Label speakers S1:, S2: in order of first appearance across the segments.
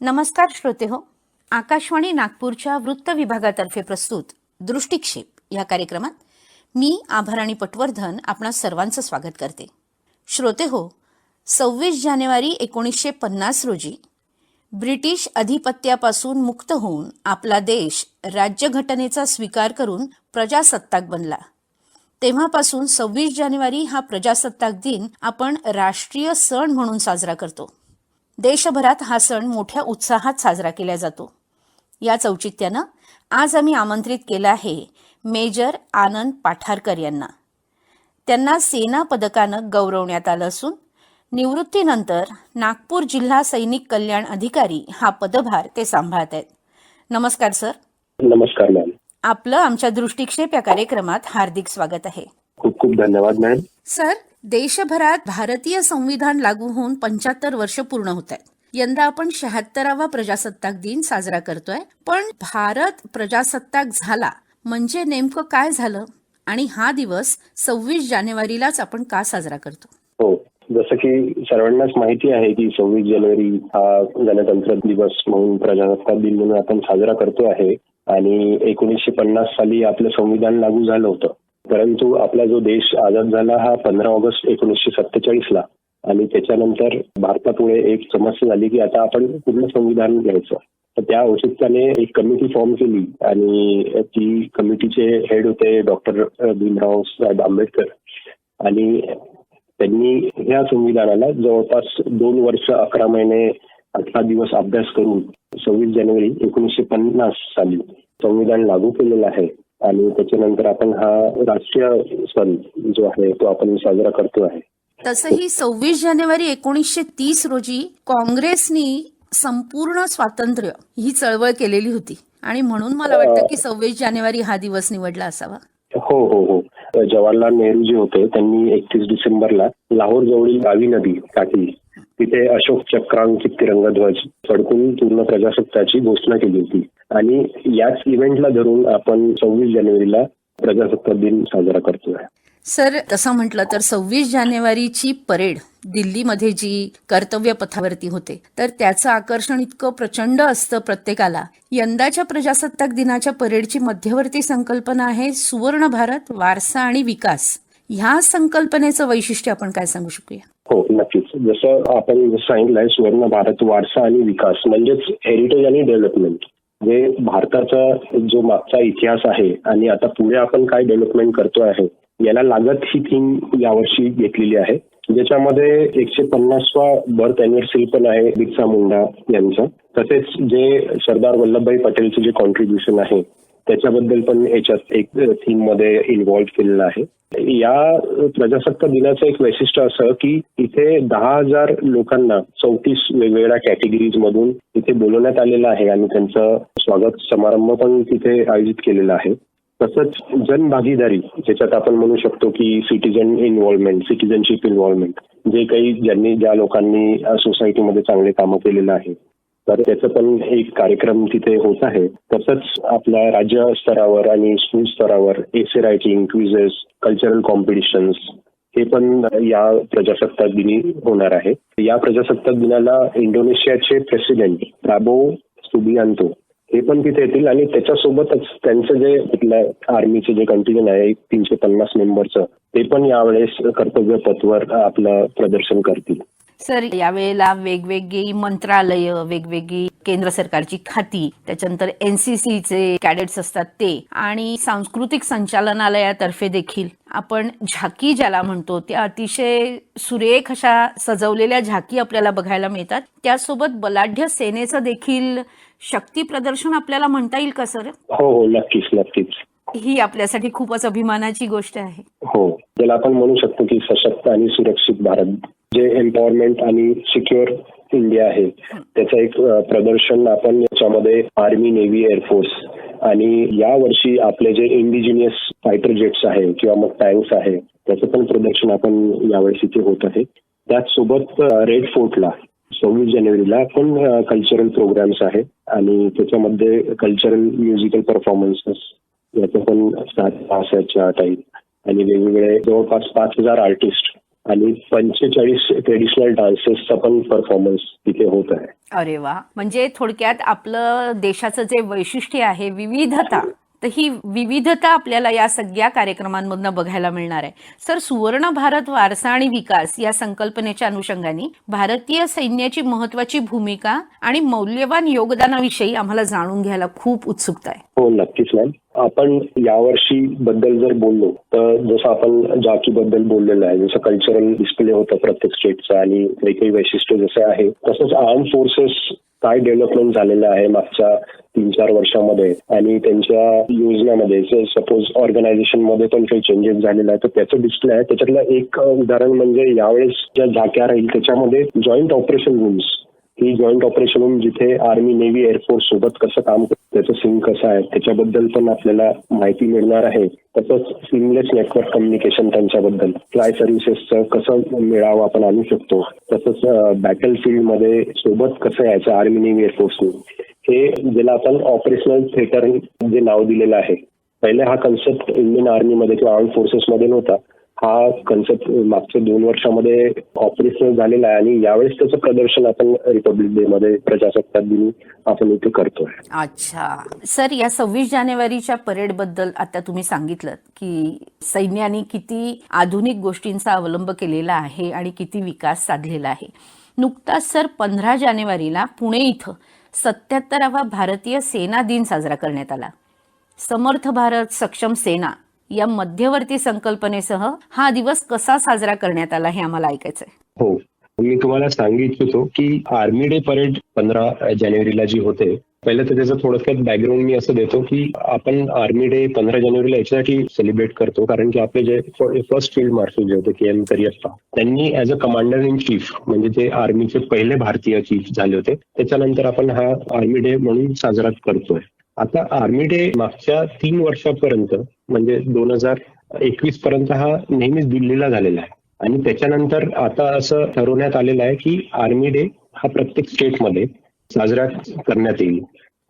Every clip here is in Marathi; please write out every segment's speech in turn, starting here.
S1: नमस्कार श्रोते हो आकाशवाणी नागपूरच्या वृत्त विभागातर्फे प्रस्तुत दृष्टिक्षेप या कार्यक्रमात मी आभाराणी पटवर्धन आपणा सर्वांचं स्वागत करते. श्रोते हो सव्वीस जानेवारी एकोणीसशे पन्नास रोजी ब्रिटिश अधिपत्यापासून मुक्त होऊन आपला देश राज्यघटनेचा स्वीकार करून प्रजासत्ताक बनला. तेव्हापासून सव्वीस जानेवारी हा प्रजासत्ताक दिन आपण राष्ट्रीय सण म्हणून साजरा करतो. देशभरात हा सण मोठ्या उत्साहात साजरा केला जातो. याच औचित्यानं आज आम्ही आमंत्रित केलं आहे मेजर आनंद पाठारकर यांना. त्यांना सेना पदकानं गौरवण्यात आलं असून निवृत्तीनंतर नागपूर जिल्हा सैनिक कल्याण अधिकारी हा पदभार ते सांभाळत आहेत नमस्कार सर.
S2: नमस्कार मॅम
S1: आपलं आमच्या दृष्टिक्षेप या कार्यक्रमात हार्दिक स्वागत आहे.
S2: खूप खूप धन्यवाद मॅम
S1: सर देशभरात भारतीय संविधान लागू होऊन पंच्याहत्तर वर्ष पूर्ण होत आहेत यंदा आपण शहात्तरावा प्रजासत्ताक दिन साजरा करतोय. पण भारत प्रजासत्ताक झाला म्हणजे नेमकं काय झालं? आणि हा दिवस सव्वीस जानेवारीलाच आपण का साजरा करतो?
S2: हो. जसं की सर्वांनाच माहिती आहे की सव्वीस जानेवारी हा गणतंत्र दिवस म्हणून प्रजासत्ताक दिन म्हणून आपण साजरा करतो आहे. आणि एकोणीसशे पन्नास साली आपलं संविधान लागू झालं होतं. परंतु आपला जो देश आझाद झाला हा पंधरा ऑगस्ट एकोणीसशे सत्तेचाळीस ला. आणि त्याच्यानंतर भारतापुढे एक समस्या झाली की आता आपण पूर्ण संविधान घ्यायचं. तर त्या औषधाने एक कमिटी फॉर्म केली आणि ती कमिटीचे हेड होते डॉक्टर भीमराव साहेब आंबेडकर. आणि त्यांनी ह्या संविधानाला जवळपास दोन वर्ष अकरा महिने अठरा दिवस अभ्यास करून सव्वीस जानेवारी एकोणीसशे पन्नास साली संविधान लागू केलेलं आहे. आणि त्याच्यानंतर आपण हा राष्ट्रीय सण जो आहे तो आपण साजरा करतो आहे.
S1: तसंही सव्वीस जानेवारी एकोणीसशे तीस रोजी काँग्रेसनी संपूर्ण स्वातंत्र्य ही चळवळ केलेली होती. आणि म्हणून मला वाटतं की सव्वीस जानेवारी हा दिवस निवडला असावा.
S2: हो हो हो. जवाहरलाल नेहरू जे होते त्यांनी एकतीस डिसेंबरला लाहोर जवळील गावी नदी काठी तिथे अशोक चक्रांकित तिरंगा ध्वज फडकून पूर्ण प्रजासत्ताची घोषणा केली होती. आणि याच इव्हेंटला धरून आपण सव्वीस जानेवारीला प्रजासत्ताक दिन साजरा करतोय.
S1: सर तसं म्हटलं तर सव्वीस जानेवारीची परेड दिल्लीमध्ये जी कर्तव्य पथावरती होते तर त्याचं आकर्षण इतकं प्रचंड असतं प्रत्येकाला. यंदाच्या प्रजासत्ताक दिनाच्या परेडची मध्यवर्ती संकल्पना आहे सुवर्ण भारत वारसा आणि विकास. ह्या संकल्पनेचं वैशिष्ट्य आपण काय सांगू शकूया?
S2: हो नक्कीच. जसं आपण सांगितलंय सुवर्ण भारत वारसा आणि विकास म्हणजेच हेरिटेज आणि डेव्हलपमेंट जे भारताचा जो मागचा इतिहास आहे आणि आता पुढे आपण काय डेव्हलपमेंट करतो आहे याला लागत ही थीम यावर्षी घेतलेली आहे. ज्याच्यामध्ये एकशे पन्नासवा बर्थ अॅनिव्हर्सरी पण आहे बिरसा मुंडा यांचं. तसेच जे सरदार वल्लभभाई पटेलचं जे कॉन्ट्रीब्युशन आहे त्याच्याबद्दल पण याच्यात एक थीममध्ये इन्व्हॉल्व्ह केलेलं आहे. या प्रजासत्ताक दिनाचं एक वैशिष्ट्य असं की इथे दहा हजार लोकांना चौतीस वेगवेगळ्या कॅटेगरीज मधून इथे बोलवण्यात आलेलं आहे आणि त्यांचं स्वागत समारंभ पण तिथे आयोजित केलेला आहे. तसंच जनभागीदारी ज्याच्यात आपण म्हणू शकतो की सिटीजन इन्व्हॉल्वमेंट सिटीजनशिप इन्व्हॉल्वमेंट जे काही ज्यांनी ज्या लोकांनी सोसायटीमध्ये चांगले कामं केलेलं आहे. तर त्याचं पण एक कार्यक्रम तिथे होत आहे. तसंच आपल्या राज्य स्तरावर आणि स्कूल स्तरावर essay writing quizzes cultural competitions हे पण या प्रजासत्ताक दिनी होणार आहे. या प्रजासत्ताक दिनाला इंडोनेशियाचे प्रेसिडेंट राबो सुबियांतो ते पण तिथे येतील आणि त्याच्यासोबतच त्यांचं जे तिथलं आर्मीचे जे कंटिजन आहे तीनशे पन्नास मेंबरचं ते पण यावेळेस कर्तव्य पथवर आपलं प्रदर्शन करतील.
S1: सर यावेळेला वेगवेगळी मंत्रालय वेगवेगळी केंद्र सरकारची खाती त्याच्यानंतर एनसीसीचे कॅडेट्स असतात ते आणि सांस्कृतिक संचालनालयातर्फे देखील. आपण झाकी ज्याला म्हणतो त्या अतिशय सुरेख अशा सजवलेल्या झाकी आपल्याला बघायला मिळतात. त्यासोबत बलाढ्य सेनेचं देखील शक्ती प्रदर्शन आपल्याला म्हणता येईल का सर?
S2: हो हो नक्कीच नक्कीच.
S1: ही आपल्यासाठी खूपच अभिमानाची गोष्ट आहे.
S2: हो. ज्याला आपण म्हणू शकतो की सशक्त आणि सुरक्षित भारत जे एम्पॉवरमेंट आणि सिक्युअर इंडिया आहे त्याचं एक प्रदर्शन आपण याच्यामध्ये आर्मी नेव्ही एअरफोर्स आणि या वर्षी आपले जे इंडिजिनियस फायटर जेट्स आहे किंवा मग टँक्स आहे त्याचं पण प्रदर्शन आपण यावेळेस इथे होत आहे. त्याचसोबत रेड फोर्टला सव्वीस जानेवारीला पण कल्चरल प्रोग्राम्स आहेत आणि त्याच्यामध्ये कल्चरल म्युझिकल परफॉर्मन्सेस याचं पण सात तासाच्या टाईप आणि वेगवेगळे जवळपास पाच हजार आर्टिस्ट आणि पंचेचाळीस ट्रेडिशनल डान्सेसचा पण परफॉर्मन्स तिथे होत आहे.
S1: अरे वा. म्हणजे थोडक्यात आपलं देशाचं जे वैशिष्ट्य आहे विविधता तर ही विविधता आपल्याला या सगळ्या कार्यक्रमांमधनं बघायला मिळणार आहे. सर सुवर्ण भारत वारसा आणि विकास या संकल्पनेच्या अनुषंगाने भारतीय सैन्याची महत्वाची भूमिका आणि मौल्यवान योगदानाविषयी आम्हाला जाणून घ्यायला खूप उत्सुकता आहे.
S2: हो नक्कीच मॅम आपण यावर्षी बद्दल जर बोललो तर जसं आपण जाकी बद्दल बोललेलं आहे जसं कल्चरल डिस्प्ले होतं प्रत्येक स्टेटचं आणि काही काही वैशिष्ट्य जसं आहे तसंच आर्म फोर्सेस काय डेव्हलपमेंट झालेलं आहे मागच्या तीन चार वर्षामध्ये. आणि त्यांच्या योजनामध्ये सपोज ऑर्गनायझेशनमध्ये पण काही चेंजेस झालेलं आहे तर त्याचं डिस्प्ले आहे. त्याच्यातलं एक उदाहरण म्हणजे यावेळेस ज्या झाक्या राहील त्याच्यामध्ये जॉईंट ऑपरेशन रूम्स ही जॉईंट ऑपरेशन रूम जिथे आर्मी नेव्ही एअरफोर्स सोबत कसं काम करतं त्याचं सिम कसं आहे त्याच्याबद्दल पण आपल्याला माहिती मिळणार आहे. तसंच सिमलेस नेटवर्क कम्युनिकेशन त्यांच्याबद्दल. फ्लाय सर्व्हिसेसचं कसं मिळावं आपण आणू शकतो तसंच बॅटल फील्डमध्ये सोबत कसं यायचं आर्मी नेव्ही एअरफोर्सने हे ज्याला आपण ऑपरेशनल थिएटर जे नाव दिलेलं आहे पहिले हा कन्सेप्ट इंडियन आर्मीमध्ये किंवा आर्म फोर्सेसमध्ये नव्हता. हा कन्सेप्ट मागच्या दोन वर्षामध्ये ऑपरेशनल झालेला आहे आणि यावेळेस त्याचं प्रदर्शन आपण रिपब्लिक डे मध्ये प्रजासत्ताक दिनी आपण इथे करतोय.
S1: अच्छा. सर या सव्वीस जानेवारीच्या परेडबद्दल आता तुम्ही सांगितलं की सैन्याने किती आधुनिक गोष्टींचा अवलंब केलेला आहे आणि किती विकास साधलेला आहे. नुकताच सर पंधरा जानेवारीला पुणे इथं सत्याहत्तरावा भारतीय सेना दिन साजरा करण्यात आला. समर्थ भारत सक्षम सेना या मध्यवर्ती संकल्पनेसह हा दिवस कसा साजरा करण्यात आला हे आम्हाला ऐकायचंय.
S2: हो. मी तुम्हाला सांगू इच्छितो की आर्मी डे परेड पंधरा जानेवारीला जी होते पहिलं तर त्याचं थोडक्यात बॅकग्राऊंड मी असं देतो की आपण आर्मी डे पंधरा जानेवारीला याच्यासाठी सेलिब्रेट करतो कारण की आपले जे फर्स्ट फील्ड मार्शल जे होते के एम करियप्पा त्यांनी as a commander in chief म्हणजे ते आर्मीचे पहिले भारतीय चीफ झाले होते त्याच्यानंतर आपण हा आर्मी डे म्हणून साजरा करतोय. आता आर्मी डे मागच्या तीन वर्षापर्यंत म्हणजे दोन हजार एकवीस पर्यंत हा नेहमीच दिल्लीला झालेला आहे. आणि त्याच्यानंतर आता असं ठरवण्यात आलेलं आहे की आर्मी डे हा प्रत्येक स्टेटमध्ये साजरा करण्यात येईल.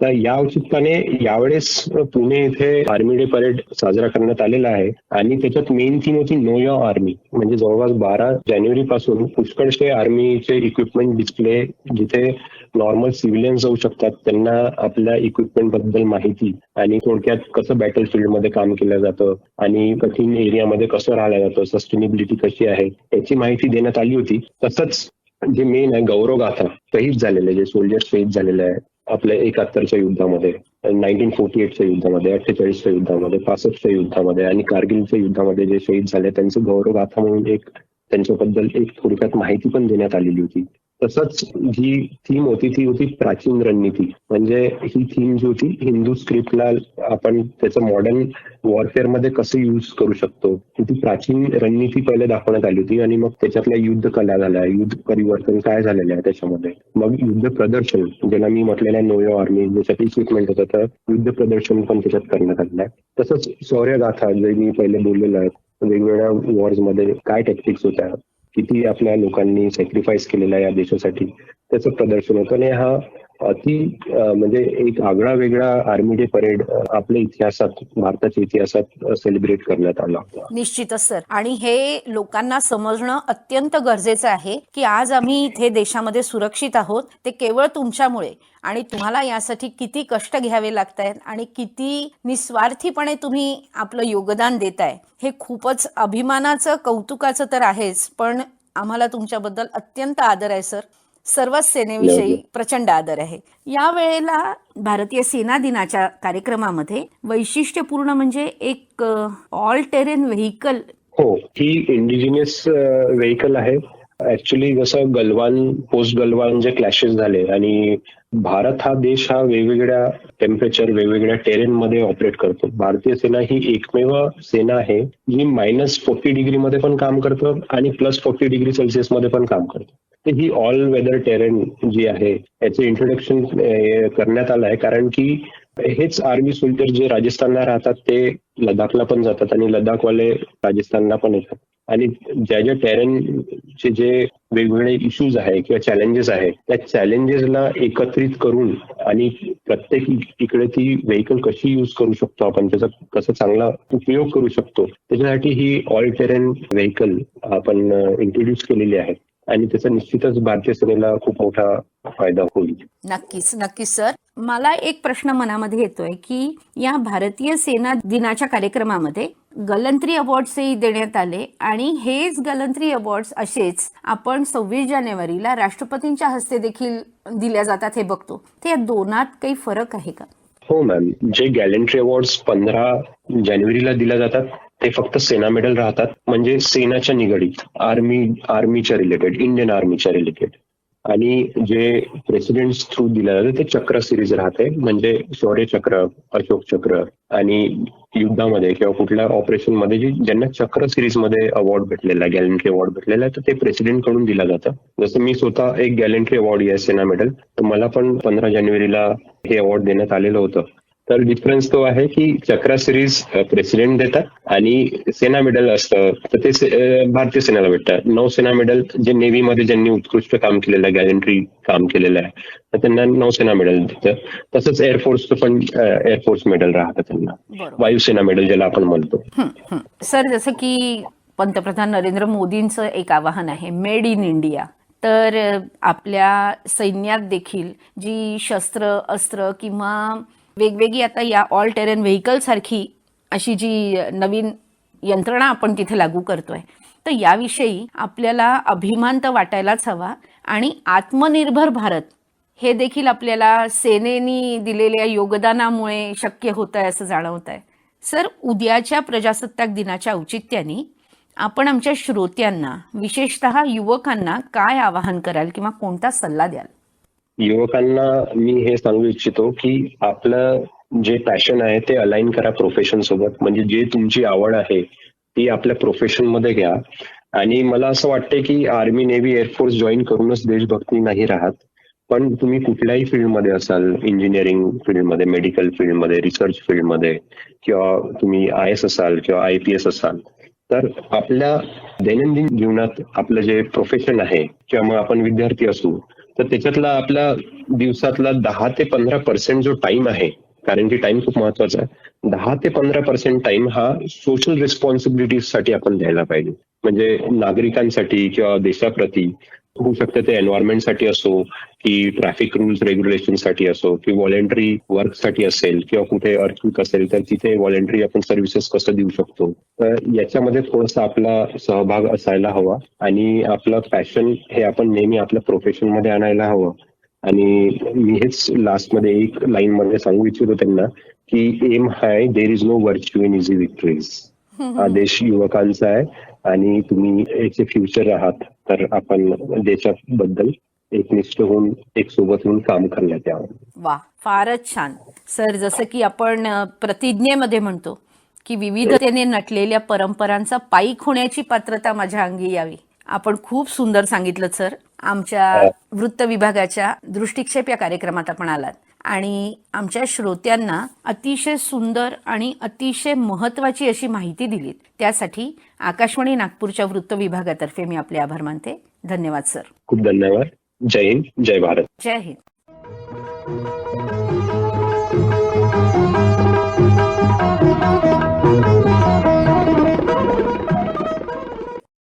S2: तर या औचित्याने यावेळेस पुणे इथे आर्मी डे परेड साजरा करण्यात आलेला आहे. आणि त्याच्यात मेन थीम होती नो युअर आर्मी म्हणजे जवळपास बारा जानेवारी पासून पुष्कळशे आर्मीचे इक्विपमेंट डिस्प्ले जिथे नॉर्मल सिव्हिलियन्स जाऊ शकतात त्यांना आपल्या इक्विपमेंटबद्दल माहिती आणि थोडक्यात कसं बॅटल फील्डमध्ये काम केलं जातं आणि कठीण एरियामध्ये कसं राहिलं जातं सस्टेनेबिलिटी कशी आहे याची माहिती देण्यात आली होती. तसंच जे मेन आहे गौरव गाथा शहीद झालेले जे सोल्जर शहीद झालेले आहे आपल्या एकाहत्तरच्या युद्धामध्ये नाईन्टीन फोर्टी एटच्या युद्धामध्ये अठ्ठेचाळीसच्या युद्धामध्ये पासष्टच्या युद्धामध्ये आणि कारगिलच्या युद्धामध्ये जे शहीद झाले त्यांचं गौरव गाथा म्हणून एक त्यांच्याबद्दल एक थोडक्यात माहिती पण देण्यात आलेली होती. तसंच जी थीम होती ती होती प्राचीन रणनीती. म्हणजे ही थीम जी होती हिंदू स्क्रिप्टला आपण त्याचं मॉडर्न वॉरफेअरमध्ये कसं युज करू शकतो ती प्राचीन रणनीती पहिले दाखवण्यात आली होती आणि मग त्याच्यातल्या युद्ध कला झाल्या युद्ध परिवर्तन काय झालेलं आहे त्याच्यामध्ये. मग युद्ध प्रदर्शन ज्याला मी म्हटलेलं आहे नोयो आर्मी ज्याच्यात इक्विपमेंट होतं तर युद्ध प्रदर्शन पण त्याच्यात करण्यात आलेलं आहे. तसंच शौर्यगाथा जे मी पहिले बोललेलं आहे वेगवेगळ्या वॉर्समध्ये काय टॅक्टिक्स होत्या किती आपल्या लोकांनी सॅक्रिफाईस केलेला आहे या देशासाठी त्याचं प्रदर्शन होतं. आणि हा अति म्हणजे एक आगळा वेगळा आर्मी डे परेड आपल्या इतिहासात भारताच्या इतिहासात सेलिब्रेट करण्यात आला
S1: निश्चितच सर. आणि हे लोकांना समजणं अत्यंत गरजेचं आहे की आज आम्ही इथे देशामध्ये सुरक्षित आहोत. ते केवळ तुमच्यामुळे आणि तुम्हाला यासाठी किती कष्ट घ्यावे लागत आहेत आणि किती निस्वार्थीपणे तुम्ही आपलं योगदान देताय हे खूपच अभिमानाचं कौतुकाचं तर आहेच. पण आम्हाला तुमच्याबद्दल अत्यंत आदर आहे सर. सर्वच सेनेविषयी प्रचंड आदर आहे. या वेळेला भारतीय सेना दिनाच्या कार्यक्रमामध्ये वैशिष्ट्यपूर्ण म्हणजे एक ऑल टेरेन व्हेकल
S2: हो ही इंडिजिनियस व्हेकल आहे. ऍक्च्युली जसं गलवान पोस्ट गलवान जे क्लॅशेस झाले आणि भारत हा देश हा वेगवेगळ्या टेम्परेचर वेगवेगळ्या टेरेन मध्ये ऑपरेट करतो. भारतीय सेना ही एकमेव सेना आहे. जी मायनस फोर्टी डिग्री मध्ये पण काम करतं आणि प्लस फोर्टी डिग्री सेल्सिअसमध्ये पण काम करतं. तर ही ऑल वेदर टेरेन जी आहे याचं इंट्रोडक्शन करण्यात आलं आहे. कारण की हेच आर्मी सोल्जर जे राजस्थानला राहतात ते लडाखला पण जातात आणि लडाखवाले राजस्थानला पण येतात. आणि ज्या ज्या टेरेनचे जे वेगवेगळे इश्यूज आहे किंवा चॅलेंजेस आहे त्या चॅलेंजेसला एकत्रित करून आणि प्रत्येक इकडे ती व्हेकल कशी युज करू शकतो आपण त्याचा कसा चांगला उपयोग करू शकतो त्याच्यासाठी ही ऑल टेरेन व्हेकल आपण इंट्रोड्यूस केलेली आहे. आणि त्याचा निश्चितच भारतीय सेनेला खूप मोठा फायदा होईल.
S1: नक्कीच नक्कीच सर. मला एक प्रश्न मनामध्ये येतोय की या भारतीय सेना दिनाच्या कार्यक्रमामध्ये गलंत्री अवॉर्ड्सही देण्यात आले आणि हेच गलंत्री अवॉर्ड्स असेच आपण सव्वीस जानेवारीला राष्ट्रपतींच्या हस्ते देखील दिल्या जातात हे बघतो. तर या दोनात काही फरक आहे का?
S2: हो मॅम जे गॅलेंट्री अवॉर्ड्स पंधरा जानेवारीला दिल्या जातात ते फक्त सेना मेडल राहतात म्हणजे सेनाच्या निगडीत आर्मी आर्मीच्या रिलेटेड इंडियन आर्मीच्या रिलेटेड आणि जे प्रेसिडेंट थ्रू दिलं जातं ते चक्र सिरीज राहते म्हणजे शौर्य चक्र अशोक चक्र आणि युद्धामध्ये किंवा कुठल्या ऑपरेशनमध्ये जे ज्यांना चक्र सिरीजमध्ये अवॉर्ड भेटलेला गॅलेंट्री अवॉर्ड भेटलेला आहे तर ते प्रेसिडेंटकडून दिलं जातं. जसं मी स्वतः एक गॅलेंट्री अवॉर्ड आहे सेना मेडल तर मला पण पंधरा जानेवारीला हे अवॉर्ड देण्यात आलेलं होतं. तर डिफरन्स तो आहे की चक्रा सिरीज प्रेसिडेंट देतात आणि सेना मेडल असतं. तर ते से- भारतीय सेनेला भेटतात. नौसेना मेडल जे नेव्हीमध्ये ज्यांनी उत्कृष्ट काम केलेलं आहे गॅलेंट्री काम केलेलं आहे तर त्यांना नौसेना मेडल देतं तसंच एअरफोर्सचं पण एअरफोर्स मेडल राहतं त्यांना. वायुसेना मेडल ज्याला आपण म्हणतो.
S1: सर जसं की पंतप्रधान नरेंद्र मोदींचं एक आवाहन आहे मेड इन इंडिया तर आपल्या सैन्यात देखील जी शस्त्र अस्त्र किंवा वेगवेगळी आता या ऑल टेरेन व्हेकलसारखी अशी जी नवीन यंत्रणा आपण तिथे लागू करतोय. तर याविषयी आपल्याला अभिमान तर वाटायलाच हवा आणि आत्मनिर्भर भारत हे देखील आपल्याला सेनेनी दिलेल्या योगदानामुळे शक्य होत आहे असं जाणवत आहे सर उद्याच्या प्रजासत्ताक दिनाच्या औचित्याने आपण आमच्या श्रोत्यांना विशेषतः युवकांना काय आवाहन कराल किंवा कोणता सल्ला द्याल?
S2: युवकांना मी हे सांगू इच्छितो की आपलं जे पॅशन आहे ते अलाइन करा प्रोफेशन सोबत. म्हणजे जे तुमची आवड आहे ती आपल्या प्रोफेशनमध्ये घ्या. आणि मला असं वाटतंय की आर्मी नेव्ही एअरफोर्स जॉईन करूनच देशभक्ती नाही राहत. पण तुम्ही कुठल्याही फील्डमध्ये असाल इंजिनिअरिंग फील्डमध्ये मेडिकल फील्डमध्ये रिसर्च फील्डमध्ये किंवा तुम्ही आय एस असाल किंवा आय पी एस असाल तर आपल्या दैनंदिन जीवनात आपलं जे प्रोफेशन आहे किंवा मग आपण विद्यार्थी असू तर त्याच्यातला आपल्या दिवसातला दहा ते पंधरा पर्सेंट जो टाइम आहे कारण की टाइम खूप महत्त्वाचा आहे दहा ते पंधरा पर्सेंट टाइम हा सोशल रिस्पॉन्सिबिलिटीजसाठी आपण द्यायला पाहिजे. म्हणजे नागरिकांसाठी किंवा देशाप्रती होऊ शकतं ते एन्व्हायरमेंटसाठी असो की ट्रॅफिक रूल्स रेग्युलेशनसाठी असो की व्हॉलेंटरी वर्कसाठी असेल किंवा कुठे अर्थक्विक असेल तर तिथे व्हॉलेंटरी आपण सर्व्हिसेस कसं देऊ शकतो? तर याच्यामध्ये थोडासा आपला सहभाग असायला हवा आणि आपलं पॅशन हे आपण नेहमी आपल्या प्रोफेशनमध्ये आणायला हवं. आणि मी हेच लास्टमध्ये एक लाईन मध्ये सांगू इच्छितो त्यांना की M high there is no virtue in easy victories हा देश युवकांचा आहे आणि तुम्ही याचे फ्युचर आहात. तर आपण देशाबद्दल एकनिष्ठ होऊन एक सोबत होऊन काम करण्यात यावं.
S1: वा फारच छान. सर जसं की आपण प्रतिज्ञेमध्ये म्हणतो की विविधतेने नटलेल्या परंपरांचा पायीक होण्याची पात्रता माझ्या अंगी यावी. आपण खूप सुंदर सांगितलं सर. आमच्या वृत्त विभागाच्या दृष्टिक्षेप या कार्यक्रमात आपण आलात. आणि आमच्या श्रोत्यांना अतिशय सुंदर आणि अतिशय महत्वाची अशी माहिती दिलीत. त्यासाठी आकाशवाणी नागपूरच्या वृत्त विभागातर्फे मी आपले आभार मानते. धन्यवाद सर.
S2: खूप धन्यवाद. जय हिंद. जय भारत.
S1: जय हिंद.